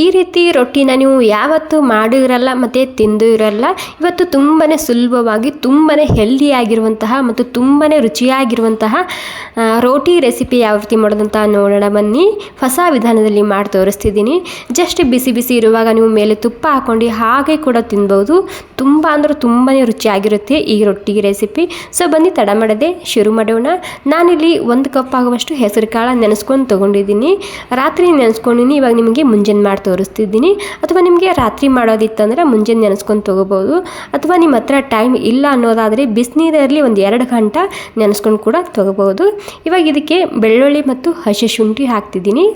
ಈ ರೀತಿ ರೊಟ್ಟಿನ ನೀವು ಯಾವತ್ತೂ ಮಾಡಿರಲ್ಲ ಮತ್ತು ತಿಂದೂ ಇರಲ್ಲ ಇವತ್ತು ತುಂಬಾ ಸುಲಭವಾಗಿ ತುಂಬಾ ಹೆಲ್ದಿಯಾಗಿರುವಂತಹ ಮತ್ತು ತುಂಬಾ ರುಚಿಯಾಗಿರುವಂತಹ ರೋಟಿ ರೆಸಿಪಿ ಯಾವ ರೀತಿ ಮಾಡೋದಂತ ನೋಡೋಣ ಬನ್ನಿ. ಹೊಸ ವಿಧಾನದಲ್ಲಿ ಮಾಡಿ ತೋರಿಸ್ತಿದ್ದೀನಿ. ಜಸ್ಟ್ ಬಿಸಿ ಬಿಸಿ ಇರುವಾಗ ನೀವು ಮೇಲೆ ತುಪ್ಪ ಹಾಕ್ಕೊಂಡು ಹಾಗೆ ಕೂಡ ತಿನ್ಬೋದು. ತುಂಬ ಅಂದರೆ ತುಂಬಾ ರುಚಿಯಾಗಿರುತ್ತೆ ಈ ರೊಟ್ಟಿ ರೆಸಿಪಿ. ಸೊ ಬನ್ನಿ, ತಡ ಮಾಡದೆ ಶುರು ಮಾಡೋಣ. ನಾನಿಲ್ಲಿ ಒಂದು ಕಪ್ ಆಗುವಷ್ಟು ಹೆಸರು ಕಾಳು ನೆನೆಸ್ಕೊಂಡು ತೊಗೊಂಡಿದ್ದೀನಿ. ರಾತ್ರಿ ನೆನೆಸ್ಕೊಂಡಿನಿ, ಇವಾಗ ನಿಮಗೆ ಮುಂಜಾನೆ ಮಾಡಿ ತೋರಿಸ್ತಿದ್ದೀನಿ. ಅಥವಾ ನಿಮಗೆ ರಾತ್ರಿ ಮಾಡೋದಿತ್ತಂದರೆ ಮುಂಜಾನೆ ನೆನೆಸ್ಕೊಂಡು ತೊಗೋಬೋದು. ಅಥವಾ ನಿಮ್ಮ ಹತ್ರ ಟೈಮ್ ಇಲ್ಲ ಅನ್ನೋದಾದರೆ ಬಿಸಿನೀರಲ್ಲಿ ಒಂದು ಎರಡು ಗಂಟೆ ನೆನೆಸ್ಕೊಂಡು ಕೂಡ ತೊಗೋಬೋದು. ಇವಾಗ ಇದಕ್ಕೆ ಬೆಳ್ಳುಳ್ಳಿ ಮತ್ತು ಹಸಿ ಶುಂಠಿ ಹಾಕ್ತಿದ್ದೀನಿ.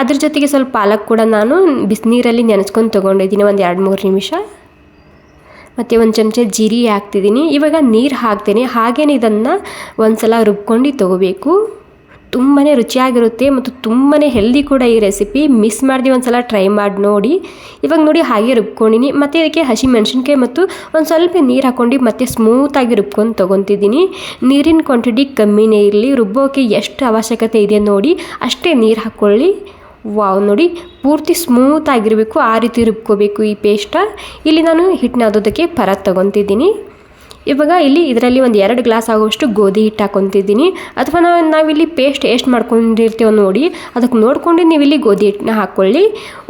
ಅದ್ರ ಜೊತೆಗೆ ಸ್ವಲ್ಪ ಪಾಲಕ್ ಕೂಡ ನಾನು ಬಿಸಿನೀರಲ್ಲಿ ನೆನೆಸ್ಕೊಂಡು ತೊಗೊಂಡಿದ್ದೀನಿ ಒಂದು ಎರಡು ಮೂರು ನಿಮಿಷ. ಮತ್ತು ಒಂದು ಚಮಚ ಜೀರಿಗೆ ಹಾಕ್ತಿದ್ದೀನಿ. ಇವಾಗ ನೀರು ಹಾಕ್ತೀನಿ. ಹಾಗೇನೆ ಇದನ್ನು ಒಂದು ಸಲ ರುಬ್ಕೊಂಡು ತೊಗೋಬೇಕು. ತುಂಬಾ ರುಚಿಯಾಗಿರುತ್ತೆ ಮತ್ತು ತುಂಬಾ ಹೆಲ್ದಿ ಕೂಡ ಈ ರೆಸಿಪಿ ಮಿಸ್ ಮಾಡಿದೆ ಒಂದು ಸಲ ಟ್ರೈ ಮಾಡಿ ನೋಡಿ. ಇವಾಗ ನೋಡಿ ಹಾಗೆ ರುಬ್ಕೊಂಡಿನಿ. ಮತ್ತು ಇದಕ್ಕೆ ಹಸಿ ಮೆಣಸಿನ್ಕಾಯಿ ಮತ್ತು ಒಂದು ಸ್ವಲ್ಪ ನೀರು ಹಾಕ್ಕೊಂಡು ಮತ್ತೆ ಸ್ಮೂತಾಗಿ ರುಬ್ಕೊಂಡು ತೊಗೊತಿದ್ದೀನಿ. ನೀರಿನ ಕ್ವಾಂಟಿಟಿ ಕಮ್ಮಿನೇ ಇರಲಿ. ರುಬ್ಬೋಕೆ ಎಷ್ಟು ಅವಶ್ಯಕತೆ ಇದೆ ನೋಡಿ. ಅಷ್ಟೇ ನೀರು ಹಾಕ್ಕೊಳ್ಳಿ ವಾವ್ ನೋಡಿ. ಪೂರ್ತಿ ಸ್ಮೂತ್ ಆಗಿರಬೇಕು. ಆ ರೀತಿ ರುಬ್ಕೋಬೇಕು ಈ ಪೇಸ್ಟ ಇಲ್ಲಿ ನಾನು ಹಿಟ್ಟನ್ನ ಅದೋದಕ್ಕೆ ಪರ ತೊಗೊತಿದ್ದೀನಿ. ಇವಾಗ ಇಲ್ಲಿ ಇದರಲ್ಲಿ ಒಂದು ಎರಡು ಗ್ಲಾಸ್ ಆಗುವಷ್ಟು ಗೋಧಿ ಹಿಟ್ಟು ಹಾಕೊತಿದ್ದೀನಿ. ಅಥವಾ ನಾವು ನಾವಿಲ್ಲಿ ಪೇಸ್ಟ್ ಎಷ್ಟು ಮಾಡ್ಕೊಂಡಿರ್ತೀವೋ ನೋಡಿ ಅದಕ್ಕೆ ನೋಡ್ಕೊಂಡು ನೀವು ಇಲ್ಲಿ ಗೋಧಿ ಹಿಟ್ಟನ್ನ ಹಾಕ್ಕೊಳ್ಳಿ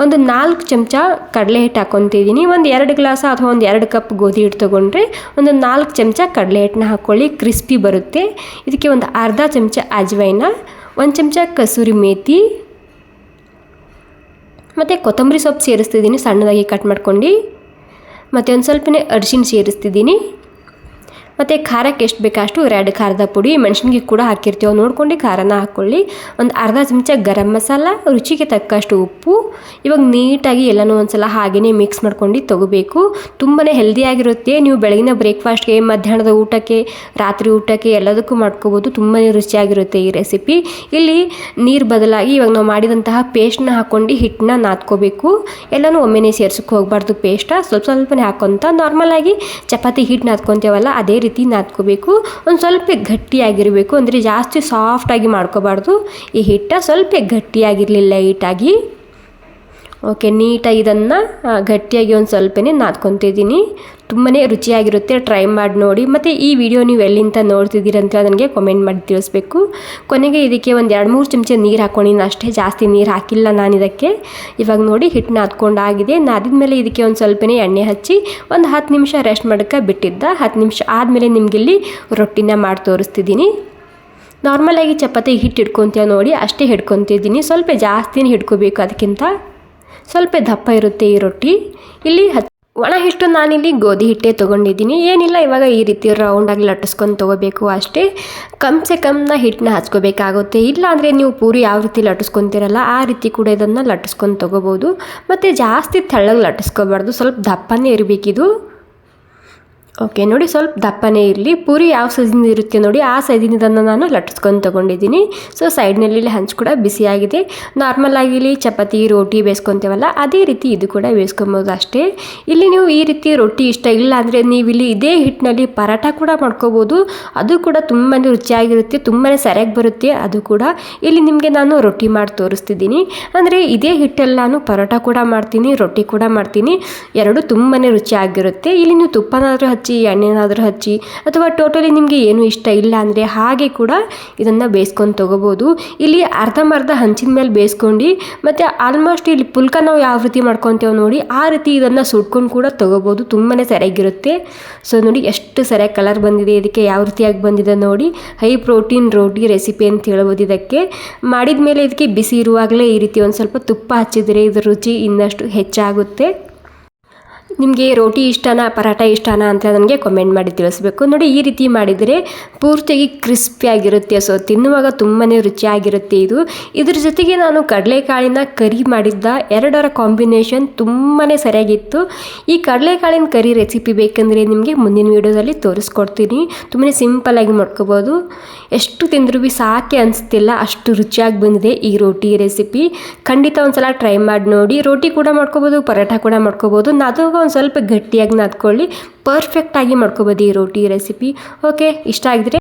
ಒಂದು ನಾಲ್ಕು ಚಮಚ ಕಡಲೆ ಹಿಟ್ಟು ಹಾಕೊತಿದ್ದೀನಿ. ಒಂದು ಎರಡು ಗ್ಲಾಸ್ ಅಥವಾ ಒಂದು ಎರಡು ಕಪ್ ಗೋಧಿ ಹಿಟ್ಟು ತೊಗೊಂಡ್ರೆ ಒಂದು ನಾಲ್ಕು ಚಮಚ ಕಡಲೆ ಹಿಟ್ಟನ್ನ ಹಾಕ್ಕೊಳ್ಳಿ ಕ್ರಿಸ್ಪಿ ಬರುತ್ತೆ. ಇದಕ್ಕೆ ಒಂದು ಅರ್ಧ ಚಮಚ ಅಜ್ವೈನ, ಒಂದು ಚಮಚ ಕಸೂರಿ ಮೇಥಿ ಮತ್ತು ಕೊತ್ತಂಬರಿ ಸೊಪ್ಪು ಸೇರಿಸ್ತಿದ್ದೀನಿ, ಸಣ್ಣದಾಗಿ ಕಟ್ ಮಾಡ್ಕೊಂಡು. ಮತ್ತು ಒಂದು ಸ್ವಲ್ಪನೇ ಅರಿಶಿನ ಸೇರಿಸ್ತಿದ್ದೀನಿ. ಮತ್ತು ಖಾರಕ್ಕೆ ಎಷ್ಟು ಬೇಕಷ್ಟು ಎರಡು ಖಾರದ ಪುಡಿ ಮೆಣಸಿನ್ಕಾಯಿ ಕೂಡ ಹಾಕಿರ್ತೀವಿ. ನೋಡ್ಕೊಂಡು ಖಾರನ ಹಾಕ್ಕೊಳ್ಳಿ ಒಂದು ಅರ್ಧ ಚಮಚ ಗರಂ ಮಸಾಲ, ರುಚಿಗೆ ತಕ್ಕಷ್ಟು ಉಪ್ಪು. ಇವಾಗ ನೀಟಾಗಿ ಎಲ್ಲನೂ ಒಂದ್ಸಲ ಹಾಗೆಯೇ ಮಿಕ್ಸ್ ಮಾಡ್ಕೊಂಡು ತೊಗೋಬೇಕು. ತುಂಬಾ ಹೆಲ್ದಿಯಾಗಿರುತ್ತೆ ನೀವು ಬೆಳಗಿನ ಬ್ರೇಕ್ಫಾಸ್ಟ್ಗೆ ಮಧ್ಯಾಹ್ನದ ಊಟಕ್ಕೆ, ರಾತ್ರಿ ಊಟಕ್ಕೆ ಎಲ್ಲದಕ್ಕೂ ಮಾಡ್ಕೋಬೋದು. ತುಂಬಾ ರುಚಿಯಾಗಿರುತ್ತೆ ಈ ರೆಸಿಪಿ ಇಲ್ಲಿ ನೀರು ಬದಲಾಗಿ ಇವಾಗ ನಾವು ಮಾಡಿದಂತಹ ಪೇಸ್ಟ್ನ ಹಾಕ್ಕೊಂಡು ಹಿಟ್ಟನ್ನ ನಾದ್ಕೋಬೇಕು. ಎಲ್ಲನೂ ಒಮ್ಮೆನೇ ಸೇರ್ಸಕ್ಕೆ ಹೋಗಬಾರ್ದು ಪೇಸ್ಟ ಸ್ವಲ್ಪ ಸ್ವಲ್ಪನೇ ಹಾಕ್ಕೊಂತ ನಾರ್ಮಲಾಗಿ ಚಪಾತಿ ಹಿಟ್ಟು ನಾದ್ಕೊತೇವಲ್ಲ ಅದೇ ರೀತಿ ರೀತಿ ನಾದ್ಕೋಬೇಕು. ಒಂದು ಸ್ವಲ್ಪ ಗಟ್ಟಿಯಾಗಿರಬೇಕು. ಅಂದರೆ ಜಾಸ್ತಿ ಸಾಫ್ಟಾಗಿ ಮಾಡ್ಕೋಬಾರ್ದು. ಈ ಹಿಟ್ಟ ಸ್ವಲ್ಪ ಗಟ್ಟಿಯಾಗಿರಲಿಲ್ಲ ಲೈಟಾಗಿ ಓಕೆ, ನೀಟಾಗಿ ಇದನ್ನು ಗಟ್ಟಿಯಾಗಿ ಒಂದು ಸ್ವಲ್ಪನೇ ನಾದ್ಕೊತಿದ್ದೀನಿ. ತುಂಬಾ ರುಚಿಯಾಗಿರುತ್ತೆ, ಟ್ರೈ ಮಾಡಿ ನೋಡಿ. ಮತ್ತು ಈ ವಿಡಿಯೋ ನೀವು ಎಲ್ಲಿಂದ ನೋಡ್ತಿದ್ದೀರಂತ ನನಗೆ ಕಮೆಂಟ್ ಮಾಡಿ ತಿಳಿಸ್ಬೇಕು. ಕೊನೆಗೆ ಇದಕ್ಕೆ ಒಂದು ಎರಡು ಮೂರು ಚಮಚ ನೀರು ಹಾಕ್ಕೊಂಡಿನಿ ಅಷ್ಟೇ ಜಾಸ್ತಿ ನೀರು ಹಾಕಿಲ್ಲ ನಾನು ಇದಕ್ಕೆ. ಇವಾಗ ನೋಡಿ ಹಿಟ್ಟು ನಾದ್ಕೊಂಡಾಗಿದೆ. ನಾದಿದ ಮೇಲೆ ಇದಕ್ಕೆ ಒಂದು ಸ್ವಲ್ಪನೇ ಎಣ್ಣೆ ಹಚ್ಚಿ, ಒಂದು ಹತ್ತು ನಿಮಿಷ ರೆಸ್ಟ್ ಮಾಡೋಕ್ಕೆ ಬಿಟ್ಟಿದ್ದ. ಹತ್ತು ನಿಮಿಷ ಆದಮೇಲೆ ನಿಮಗಿಲ್ಲಿ ರೊಟ್ಟಿನ ಮಾಡಿ ತೋರಿಸ್ತಿದ್ದೀನಿ. ನಾರ್ಮಲಾಗಿ ಚಪಾತಿ ಹಿಟ್ಟು ಹಿಡ್ಕೊತೀವಿ ನೋಡಿ, ಅಷ್ಟೇ ಹಿಡ್ಕೊತಿದ್ದೀನಿ. ಸ್ವಲ್ಪ ಜಾಸ್ತಿನೇ ಹಿಡ್ಕೋಬೇಕು ಅದಕ್ಕಿಂತ. ಸ್ವಲ್ಪ ದಪ್ಪ ಇರುತ್ತೆ ಈ ರೊಟ್ಟಿ. ಇಲ್ಲಿ ಒಣ ಹಿಟ್ಟು ನಾನಿಲ್ಲಿ ಗೋಧಿ ಹಿಟ್ಟೆ ತೊಗೊಂಡಿದ್ದೀನಿ. ಏನಿಲ್ಲ, ಇವಾಗ ಈ ರೀತಿ ರೌಂಡಾಗಿ ಲಟ್ಟಿಸ್ಕೊಂಡು ತೊಗೋಬೇಕು ಅಷ್ಟೇ. ಕಮ್ಸೆ ಕಮ್ನ ಹಿಟ್ಟನ್ನ ಹಚ್ಕೋಬೇಕಾಗುತ್ತೆ. ಇಲ್ಲಾಂದರೆ ನೀವು ಪೂರಿ ಯಾವ ರೀತಿ ಲಟ್ಟಿಸ್ಕೊತೀರಲ್ಲ, ಆ ರೀತಿ ಕೂಡ ಇದನ್ನು ಲಟ್ಟಿಸ್ಕೊಂಡು ತೊಗೋಬೋದು. ಮತ್ತು ಜಾಸ್ತಿ ತೆಳ್ಳಗೆ ಲಟ್ಟಿಸ್ಕೋಬಾರ್ದು. ಸ್ವಲ್ಪ ದಪ್ಪನೇ ಇರಬೇಕಿದು. ಓಕೆ ನೋಡಿ ಸ್ವಲ್ಪ ದಪ್ಪನೇ ಇರಲಿ. ಪೂರಿ ಯಾವ ಸೈಜಿಂದ ಇರುತ್ತೆ ನೋಡಿ, ಆ ಸೈಜಿನಿಂದನ್ನು ನಾನು ಲಟ್ಟಿಸ್ಕೊಂಡು ತೊಗೊಂಡಿದ್ದೀನಿ. ಸೊ ಸೈಡ್ನಲ್ಲಿ ಹಂಚು ಕೂಡ ಬಿಸಿಯಾಗಿದೆ ನಾರ್ಮಲ್ ಆಗಿ ಇಲ್ಲಿ ಚಪಾತಿ, ರೋಟಿ ಬೇಯಿಸ್ಕೊತೇವಲ್ಲ, ಅದೇ ರೀತಿ ಇದು ಕೂಡ ಬೇಯಿಸ್ಕೊಬೋದು ಅಷ್ಟೇ. ಇಲ್ಲಿ ನೀವು ಈ ರೀತಿ ರೊಟ್ಟಿ ಇಷ್ಟ ಇಲ್ಲ ಅಂದರೆ ನೀವು ಇಲ್ಲಿ ಇದೇ ಹಿಟ್ಟಿನಲ್ಲಿ ಪರಾಟ ಕೂಡ ಮಾಡ್ಕೋಬೋದು. ಅದು ಕೂಡ ತುಂಬಾ ರುಚಿಯಾಗಿರುತ್ತೆ ತುಂಬಾ ಸರಿಯಾಗಿ ಬರುತ್ತೆ, ಅದು ಕೂಡ. ಇಲ್ಲಿ ನಿಮಗೆ ನಾನು ರೊಟ್ಟಿ ಮಾಡಿ ತೋರಿಸ್ತಿದ್ದೀನಿ. ಅಂದರೆ ಇದೇ ಹಿಟ್ಟಲ್ಲಿ ನಾನು ಪರೋಟ ಕೂಡ ಮಾಡ್ತೀನಿ, ರೊಟ್ಟಿ ಕೂಡ ಮಾಡ್ತೀನಿ. ಎರಡು ತುಂಬಾ ರುಚಿಯಾಗಿರುತ್ತೆ. ಇಲ್ಲಿ ನೀವು ತುಪ್ಪನಾದರೂ ಹಚ್ಚಿ ಹಚ್ಚಿ, ಎಣ್ಣೆನಾದರೂ ಹಚ್ಚಿ ಅಥವಾ ಟೋಟಲಿ ನಿಮಗೆ ಏನು ಇಷ್ಟ ಇಲ್ಲ ಅಂದರೆ ಹಾಗೆ ಕೂಡ ಇದನ್ನು ಬೇಯಿಸ್ಕೊಂಡು ತೊಗೋಬೋದು. ಇಲ್ಲಿ ಅರ್ಧಂಬರ್ಧ ಹಂಚಿನ ಮೇಲೆ ಬೇಯಿಸ್ಕೊಂಡು, ಮತ್ತು ಆಲ್ಮೋಸ್ಟ್ ಇಲ್ಲಿ ಪುಲ್ಕ ನಾವು ಯಾವ ರೀತಿ ಮಾಡ್ಕೊತೇವೆ ನೋಡಿ, ಆ ರೀತಿ ಇದನ್ನು ಸುಟ್ಕೊಂಡು ಕೂಡ ತೊಗೋಬೋದು. ತುಂಬಾ ಸರಿಯಾಗಿರುತ್ತೆ. ಸೊ ನೋಡಿ ಎಷ್ಟು ಸರಿಯಾಗಿ ಕಲರ್ ಬಂದಿದೆ, ಇದಕ್ಕೆ ಯಾವ ರೀತಿಯಾಗಿ ಬಂದಿದೆ ನೋಡಿ ಹೈ ಪ್ರೋಟೀನ್ ರೋಟಿ ರೆಸಿಪಿ ಅಂತ ಹೇಳ್ಬೋದು ಇದಕ್ಕೆ. ಮಾಡಿದ ಮೇಲೆ ಇದಕ್ಕೆ ಬಿಸಿ ಇರುವಾಗಲೇ ಈ ರೀತಿ ಒಂದು ಸ್ವಲ್ಪ ತುಪ್ಪ ಹಚ್ಚಿದರೆ ಇದರ ರುಚಿ ಇನ್ನಷ್ಟು ಹೆಚ್ಚಾಗುತ್ತೆ. ನಿಮಗೆ ರೋಟಿ ಇಷ್ಟನಾ ಪರಾಟ ಇಷ್ಟನಾ ಅಂತ ನನಗೆ ಕಮೆಂಟ್ ಮಾಡಿ ತಿಳಿಸ್ಬೇಕು. ನೋಡಿ, ಈ ರೀತಿ ಮಾಡಿದರೆ ಪೂರ್ತಿಯಾಗಿ ಕ್ರಿಸ್ಪಿಯಾಗಿರುತ್ತೆ ಸೊ ತಿನ್ನುವಾಗ ತುಂಬಾ ರುಚಿಯಾಗಿರುತ್ತೆ ಇದು. ಇದ್ರ ಜೊತೆಗೆ ನಾನು ಕಡಲೆಕಾಳಿನ ಕರಿ ಮಾಡಿದ್ದ ಎರಡರ ಕಾಂಬಿನೇಷನ್ ತುಂಬಾ ಸರಿಯಾಗಿತ್ತು. ಈ ಕಡಲೆಕಾಳಿನ ಕರಿ ರೆಸಿಪಿ ಬೇಕಂದರೆ ನಿಮಗೆ ಮುಂದಿನ ವೀಡಿಯೋದಲ್ಲಿ ತೋರಿಸ್ಕೊಡ್ತೀನಿ. ತುಂಬಾ ಸಿಂಪಲ್ಲಾಗಿ ಮಾಡ್ಕೋಬೋದು. ಎಷ್ಟು ತಿಂದರೂ ಬಿ ಸಾಕೆ ಅನಿಸ್ತಿಲ್ಲ, ಅಷ್ಟು ರುಚಿಯಾಗಿ ಬಂದಿದೆ ಈ ರೋಟಿ ರೆಸಿಪಿ ಖಂಡಿತ ಒಂದ್ಸಲ ಟ್ರೈ ಮಾಡಿ ನೋಡಿ. ರೋಟಿ ಕೂಡ ಮಾಡ್ಕೋಬೋದು ಪರೋಟ ಕೂಡ ಮಾಡ್ಕೋಬೋದು. ಅದು ಸ್ವಲ್ಪ ಗಟ್ಟಿಯಾಗಿ ನಾದ್ಕೊಳ್ಳಿ. ಪರ್ಫೆಕ್ಟಾಗಿ ಮಾಡ್ಕೋಬೋದು ಈ ರೋಟಿ ರೆಸಿಪಿ ಓಕೆ ಇಷ್ಟ ಆಗಿದ್ರೆ